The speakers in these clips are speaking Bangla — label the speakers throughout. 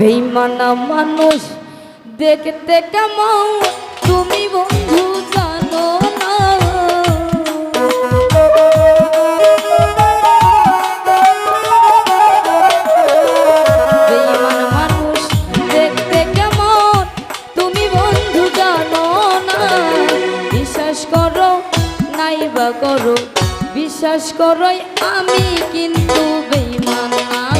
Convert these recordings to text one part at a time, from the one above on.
Speaker 1: বেইমানা মানুষ দেখতে কেমন? তুমি বন্ধু জানো করো বিশ্বাস করো আমি কিন্তু বেঈমান না।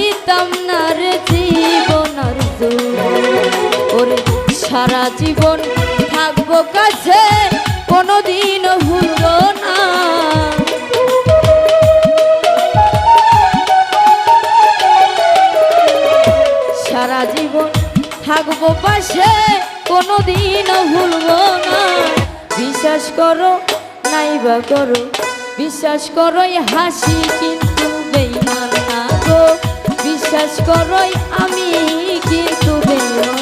Speaker 1: দিতাম না রে জীবন ওরে সারা জীবন থাকব কাছে, কোনোদিন ভুলবো না। সারা জীবন থাকব পাশে, কোনোদিন ভুলবো না। বিশ্বাস করো, নাইবা করো, বিশ্বাস করো হাসি কিন্তু বেইমান না গো। বিশ্বাস করই আমি কিন্তু বেইমান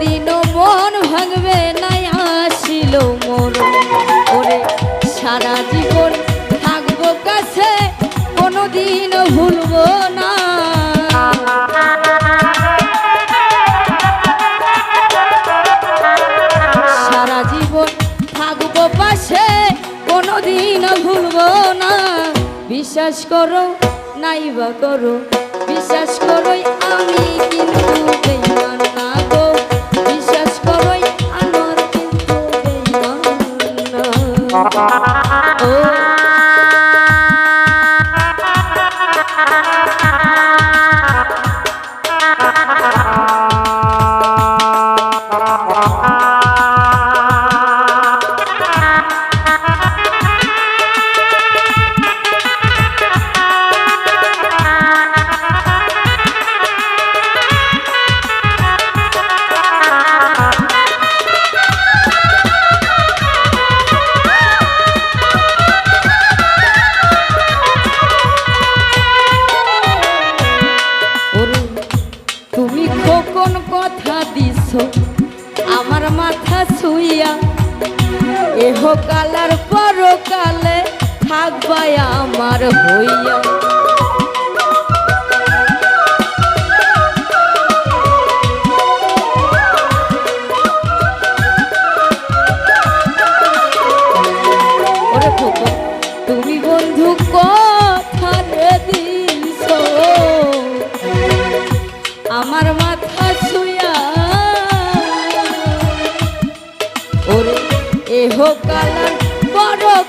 Speaker 1: দিনও মন ভাঙবে নাই আসিল মোর। ওরে, সারা জীবন থাকব কাছে কোনো দিনও ভুলবো না। সারা জীবন থাকব পাশে কোনোদিন ভুলবো না। বিশ্বাস করো নাইবা করো ছুইয়া এহ কালার পরকালে থাকবায় আমার হইয়া।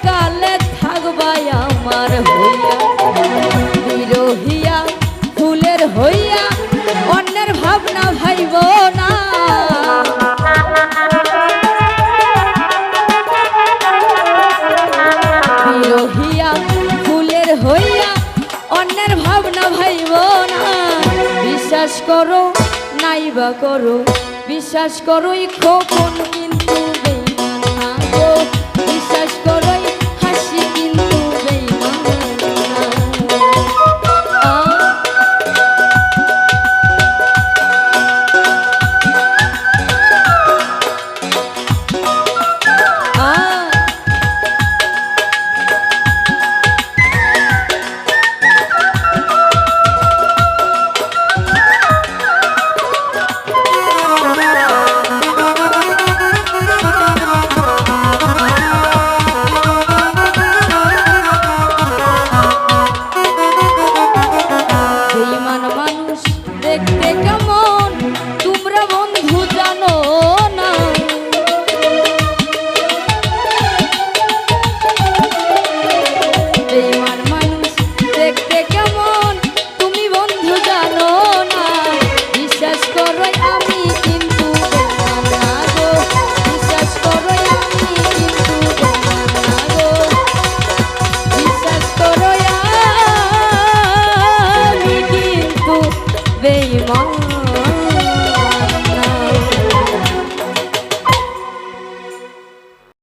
Speaker 1: কালার আমার হইয়া। ফুলের হইয়া, অন্যের ভাবনা ভাইব না। ফুলের হইয়া, অন্যের ভাবনা ভাইব না। বিশ্বাস করো, নাইবা করো, বিশ্বাস করোই খোকন কিন্তু বিশ্বাস